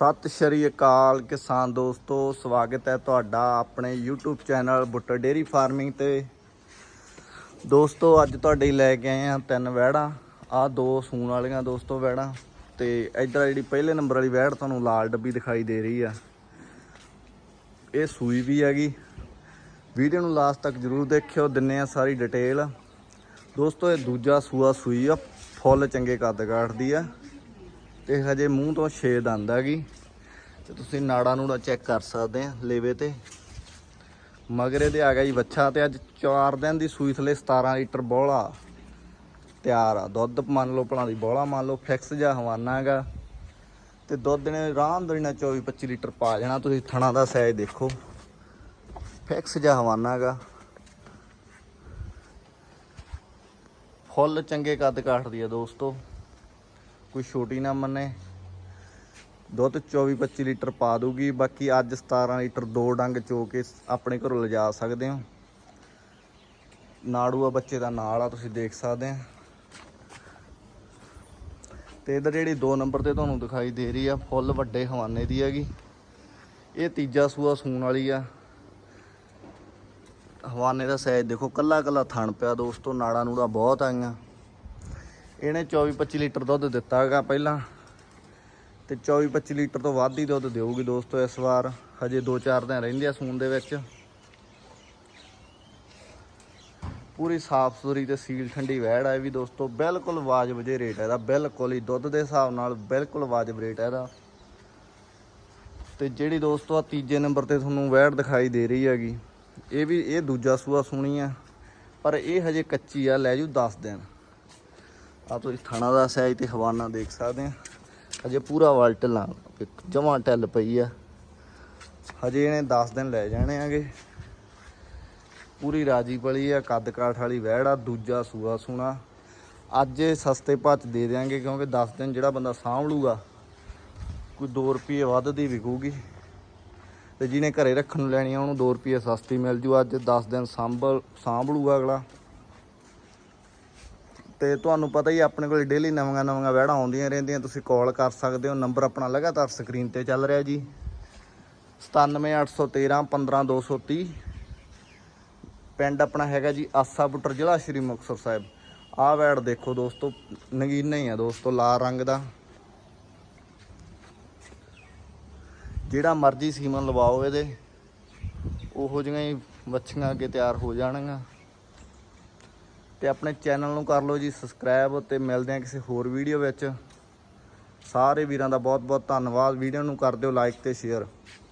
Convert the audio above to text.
ਸਤਿ ਸ਼੍ਰੀ ਅਕਾਲ ਕਿਸਾਨ ਦੋਸਤੋ, ਸਵਾਗਤ ਹੈ ਤੁਹਾਡਾ ਆਪਣੇ YouTube channel Buttar dairy farming ਤੇ। ਦੋਸਤੋ, ਅੱਜ ਤੁਹਾਡੇ ਲਈ ਲੈ ਕੇ ਆਏ ਆ ਤਿੰਨ ਵਹਿੜਾਂ। ਆ ਦੋ ਸੂਣ ਵਾਲੀਆਂ ਦੋਸਤੋ ਵਹਿੜਾਂ ਤੇ ਇਧਰ ਜਿਹੜੀ ਪਹਿਲੇ ਨੰਬਰ ਵਾਲੀ ਵਹਿੜ ਤੁਹਾਨੂੰ ਲਾਲ ਡੱਬੀ ਦਿਖਾਈ ਦੇ ਰਹੀ ਆ। ਇਹ ਸੂਈ ਵੀ ਹੈਗੀ। ਵੀਡੀਓ ਨੂੰ ਲਾਸਟ ਤੱਕ ਜਰੂਰ ਦੇਖਿਓ, ਦਿੰਨੇ ਆ ਸਾਰੀ ਡਿਟੇਲ ਦੋਸਤੋ, ਇਹ ਦੂਜਾ ਸੂਆ ਸੂਈ ਆ, ਫੁੱਲ ਚੰਗੇ ਕੱਦ ਕਾਠਦੀ ਆ। ਤੇ ਹਜੇ ਮੂੰਹ ਤੋਂ ਛੇ ਦੰਦ ਹੈਗੀ ਤੇ ਤੁਸੀਂ ਨਾੜਾ ਨੂੜਾ ਚੈੱਕ ਕਰ ਸਕਦੇ ਆ, ਲੇਵੇ ਤੇ। ਮਗਰੇ ਦੇ ਆ ਗਿਆ ਜੀ ਬੱਚਾ ਤੇ ਅੱਜ 4 ਦਿਨ ਦੀ ਸੂਈ ਥਲੇ 17 ਲੀਟਰ ਬੋਲਾ ਤਿਆਰ ਆ। ਦੁੱਧ ਮੰਨ ਲਓ ਭਲਾ ਦੀ ਬੋਲਾ ਮੰਨ ਲਓ ਫਿਕਸ ਜਾਂ ਹਵਾਨਾ ਹੈਗਾ। ਤੇ ਦੁੱਧ ਨੇ ਆਰਾਮ ਨਾਲ 24 25 ਲੀਟਰ ਪਾ ਜਾਣਾ, ਤੁਸੀਂ ਥਣਾ ਦਾ ਸਾਈਜ਼ ਦੇਖੋ। ਫਿਕਸ ਜਾਂ ਹਵਾਨਾ ਹੈਗਾ। ਫੁੱਲ ਚੰਗੇ ਕੱਦ ਕਾਠਦੀ ਆ ਦੋਸਤੋ। ਕੋਈ ਛੋਟੀ ਨਾ। ਮੰਨੇ ਦੁੱਧ 24 25 ਲੀਟਰ ਪਾ ਦੂਗੀ ਬਾਕੀ ਅੱਜ 17 ਲੀਟਰ ਦੋ ਡੰਗ ਚੋ ਕੇ ਆਪਣੇ ਘਰੋਂ ਲਿਜਾ ਸਕਦੇ ਹੋ। ਨਾੜੂ ਆ ਬੱਚੇ ਦਾ ਨਾਲ ਆ, ਤੁਸੀਂ ਦੇਖ ਸਕਦੇ ਆ। ਤੇ ਇਧਰ ਜਿਹੜੀ 2 ਨੰਬਰ ਤੇ ਤੁਹਾਨੂੰ ਦਿਖਾਈ ਦੇ ਰਹੀ ਆ, ਫੁੱਲ ਵੱਡੇ ਹਵਾਨੇ ਦੀ ਹੈਗੀ। ਇਹ ਤੀਜਾ ਸੂਆ ਸੂਣ ਵਾਲੀ ਆ। ਹਵਾਨੇ ਦਾ ਸਾਈਜ਼ ਦੇਖੋ ਕੱਲਾ ਕੱਲਾ ਥਣ ਪਿਆ ਦੋਸਤੋ, ਨਾੜਾ ਨੂੜਾ ਬਹੁਤ ਆਈਆਂ। ਇਹਨੇ 24 25 ਲੀਟਰ ਦੁੱਧ ਦਿੱਤਾ ਹੈਗਾ ਪਹਿਲਾਂ ਤੇ 24 25 ਲੀਟਰ ਤੋਂ ਵੱਧ ਹੀ ਦੁੱਧ ਦੇਊਗੀ ਦੋਸਤੋ ਇਸ ਵਾਰ। ਹਜੇ 2-4 ਦਿਨ ਰਹਿੰਦੇ ਆ ਸੂਣ ਦੇ ਵਿੱਚ। ਪੂਰੀ ਸਾਫ਼ ਸੁਥਰੀ ਤੇ ਸੀਲ ਠੰਡੀ ਵਹਿੜ ਆ ਇਹ ਵੀ ਦੋਸਤੋ। ਬਿਲਕੁਲ ਵਾਜਬ ਜੇ ਰੇਟ ਹੈ ਇਹਦਾ। ਬਿਲਕੁਲ ਹੀ ਦੁੱਧ ਦੇ ਹਿਸਾਬ ਨਾਲ ਬਿਲਕੁਲ ਵਾਜਬ ਰੇਟ ਹੈ ਇਹਦਾ। ਤੇ ਜਿਹੜੀ ਦੋਸਤੋ ਆ ਤੀਜੇ ਨੰਬਰ ਤੇ ਤੁਹਾਨੂੰ ਵਹਿੜ ਦਿਖਾਈ ਦੇ ਰਹੀ ਹੈਗੀ, ਇਹ ਵੀ ਇਹ ਦੂਜਾ ਸੂਆ ਸੁਣੀ ਆ। ਪਰ ਇਹ ਹਜੇ ਕੱਚੀ ਆ, ਲੈ ਜੂ 10 ਦਿਨ। ਆ ਤੁਸੀਂ ਥਣਾ ਦਾ ਸਾਈਜ਼ ਤੇ ਹਵਾਨਾ ਦੇਖ ਸਕਦੇ ਆ ਹਜੇ ਪੂਰਾ ਵਾਲ ਢਿੱਲਾ ਜਮਾਂ ਢਿੱਲ ਪਈ ਆ। ਹਜੇ ਇਹਨੇ 10 ਦਿਨ ਲੈ ਜਾਣੇ ਆਗੇ। ਪੂਰੀ ਰਾਜੀ ਪਲੀ ਆ, ਕੱਦ ਕਾਠ ਵਾਲੀ ਵਹਿੜ ਆ, ਦੂਜਾ ਸੂਆ ਸੂਣਾ। ਅੱਜ ਇਹ ਸਸਤੇ ਭਾਅ ਦੇ ਦਿਆਂਗੇ ਕਿਉਂਕਿ 10 ਦਿਨ ਜਿਹੜਾ ਬੰਦਾ ਸਾਂਭ ਲੂਗਾ, ਕੋਈ 2 ਰੁਪਏ ਵੱਧ ਦੀ ਵਿਕੂਗੀ। ਤੇ ਜਿਹਨੇ ਘਰੇ ਰੱਖਣ ਨੂੰ ਲੈਣੀ ਆ, ਉਹਨੂੰ 2 ਰੁਪਏ ਸਸਤੀ ਮਿਲ ਜੂ। ਅੱਜ 10 ਦਿਨ ਸੰਭਲ, ਸਾਂਭ ਲੂਗਾ ਅਗਲਾ। ਤੇ ਤੁਹਾਨੂੰ ਪਤਾ ਹੀ ਆਪਣੇ ਕੋਲ ਡੇਲੀ ਨਵੀਆਂ ਨਵੀਆਂ ਵਹਿੜਾਂ ਆਉਂਦੀਆਂ ਰਹਿੰਦੀਆਂ, ਤੁਸੀਂ ਕਾਲ ਕਰ ਸਕਦੇ ਹੋ ਨੰਬਰ ਆਪਣਾ ਲਗਾਤਾਰ ਸਕਰੀਨ ਤੇ ਚੱਲ ਰਿਹਾ ਜੀ। 97813 15230 ਪਿੰਡ ਆਪਣਾ ਹੈਗਾ ਜੀ ਆਸਾ ਬੁੱਟਰ ਜ਼ਿਲ੍ਹਾ ਸ਼੍ਰੀ ਮੁਕਤਸਰ ਸਾਹਿਬ। ਆਹ ਵੈੜ ਦੇਖੋ ਦੋਸਤੋ, ਨਗੀਨਾ ਹੀ ਆ ਦੋਸਤੋ, ਲਾਲ ਰੰਗ ਦਾ। ਜਿਹੜਾ ਮਰਜ਼ੀ ਸੀਮਨ ਲਵਾਓ ਇਹਦੇ, ਉਹੋ ਜਿਹੀਆਂ ਹੀ ਵੱਛੀਆਂ ਅੱਗੇ ਤਿਆਰ ਹੋ ਜਾਣਗੀਆਂ। ਤੇ ਆਪਣੇ ਚੈਨਲ ਨੂੰ ਕਰ ਲਓ ਜੀ ਸਬਸਕ੍ਰਾਈਬ ਤੇ ਮਿਲਦੇ ਆ ਕਿਸੇ ਹੋਰ ਵੀਡੀਓ ਵਿੱਚ। ਸਾਰੇ ਵੀਰਾਂ ਦਾ ਬਹੁਤ ਬਹੁਤ ਧੰਨਵਾਦ। ਵੀਡੀਓ ਨੂੰ ਕਰ ਦਿਓ ਲਾਈਕ ਤੇ ਸ਼ੇਅਰ